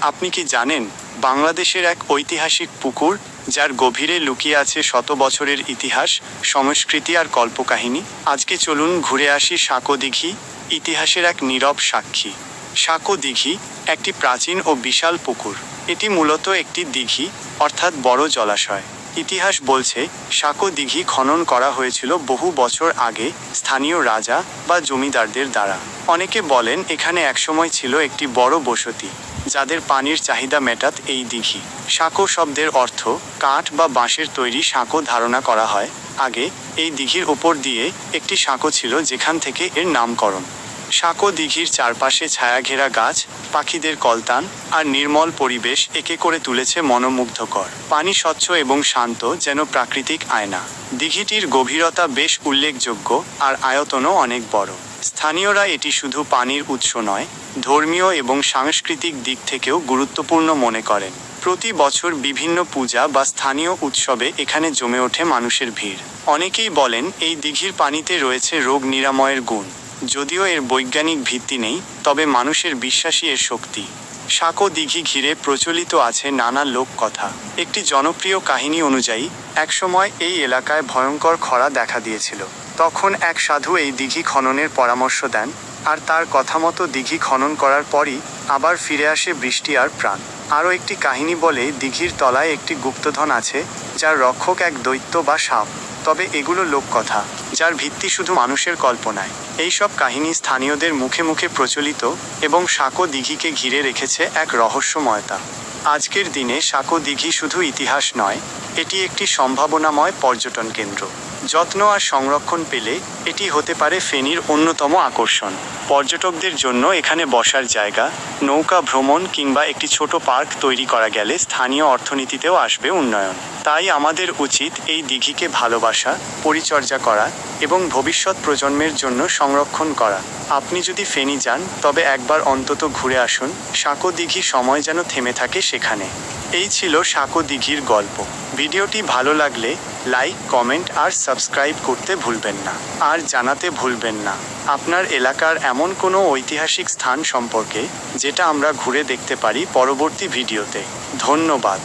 আপনি কি জানেন, বাংলাদেশের এক ঐতিহাসিক পুকুর, যার গভীরে লুকিয়ে আছে শত বছরের ইতিহাস, সংস্কৃতি আর কল্পকাহিনী? আজকে চলুন ঘুরে আসি সাঁকো দিঘি, ইতিহাসের এক নীরব সাক্ষী। সাঁকো দিঘি একটি প্রাচীন ও বিশাল পুকুর। এটি মূলত একটি দিঘি, অর্থাৎ বড় জলাশয়। ইতিহাস বলছে, সাঁকো দিঘি খনন করা হয়েছিল বহু বছর আগে স্থানীয় রাজা বা জমিদারদের দ্বারা। অনেকে বলেন, এখানে একসময় ছিল একটি বড় বসতি। যাদের পানির চাহিদা মেটাত এই দিঘি। সাঁকো শব্দের অর্থ কাঠ বা বাঁশের তৈরি সাঁকো ধারণা করা হয়। আগে এই দিঘির ওপর দিয়ে একটি সাঁকো ছিল যেখান থেকে এর নামকরণ। সাঁকো দিঘির চারপাশে ছায়াঘেরা গাছ, পাখিদের কলতান আর নির্মল পরিবেশ একে করে তুলেছে মনোমুগ্ধকর। পানি স্বচ্ছ এবং শান্ত যেন প্রাকৃতিক আয়না। দিঘিটির গভীরতা বেশ উল্লেখযোগ্য আর আয়তনও অনেক বড়। স্থানীয়রা এটি শুধু পানির উৎস নয়, ধর্মীয় এবং সাংস্কৃতিক দিক থেকেও গুরুত্বপূর্ণ মনে করেন। প্রতি বছর বিভিন্ন পূজা বা স্থানীয় উৎসবে এখানে জমে ওঠে মানুষের ভিড়। অনেকেই বলেন, এই দিঘির পানিতে রয়েছে রোগ নিরাময়ের গুণ। যদিও এর বৈজ্ঞানিক ভিত্তি নেই, তবে মানুষের বিশ্বাসী এর শক্তি। সাঁকো দিঘি ঘিরে প্রচলিত আছে নানা লোককথা। একটি জনপ্রিয় কাহিনী অনুযায়ী, একসময় এই এলাকায় ভয়ঙ্কর খরা দেখা দিয়েছিল। তখন এক সাধু এই দিঘি খননের পরামর্শ দেন, আর তার কথা মতো দিঘি খনন করার পরই আবার ফিরে আসে বৃষ্টি আর প্রাণ। আরও একটি কাহিনী বলে দিঘির তলায় একটি গুপ্তধন আছে, যার রক্ষক এক দৈত্য বা সাপ। তবে এগুলো লোককথা, যার ভিত্তি শুধু মানুষের কল্পনায়। এইসব কাহিনী স্থানীয়দের মুখে মুখে প্রচলিত এবং সাঁকো দিঘিকে ঘিরে রেখেছে এক রহস্যময়তা। আজকের দিনে সাঁকো দিঘি শুধু ইতিহাস নয়, এটি একটি সম্ভাবনাময় পর্যটন কেন্দ্র। যত্ন আর সংরক্ষণ পেলে এটি হতে পারে ফেনীর অন্যতম আকর্ষণ। পর্যটকদের জন্য এখানে বসার জায়গা, নৌকা ভ্রমণ কিংবা একটি ছোট পার্ক তৈরি করা গেলে স্থানীয় অর্থনীতিতেও আসবে উন্নয়ন। তাই আমাদের উচিত এই দিঘিকে ভালোবাসা, পরিচর্যা করা এবং ভবিষ্যৎ প্রজন্মের জন্য সংরক্ষণ করা। আপনি যদি ফেনী যান, তবে একবার অন্তত ঘুরে আসুন, সাঁকো দিঘি সময় যেন থেমে থাকে সেখানে। এই ছিল সাঁকো দিঘির গল্প। ভিডিওটি ভালো লাগলে লাইক কমেন্ট আর সাবস্ক্রাইব করতে ভুলবেন না। আর জানাতে ভুলবেন না। আপনার এলাকার এমন কোনো ঐতিহাসিক স্থান সম্পর্কে, যেটা আমরা ঘুরে দেখতে পারি পরবর্তী ভিডিওতে। ধন্যবাদ।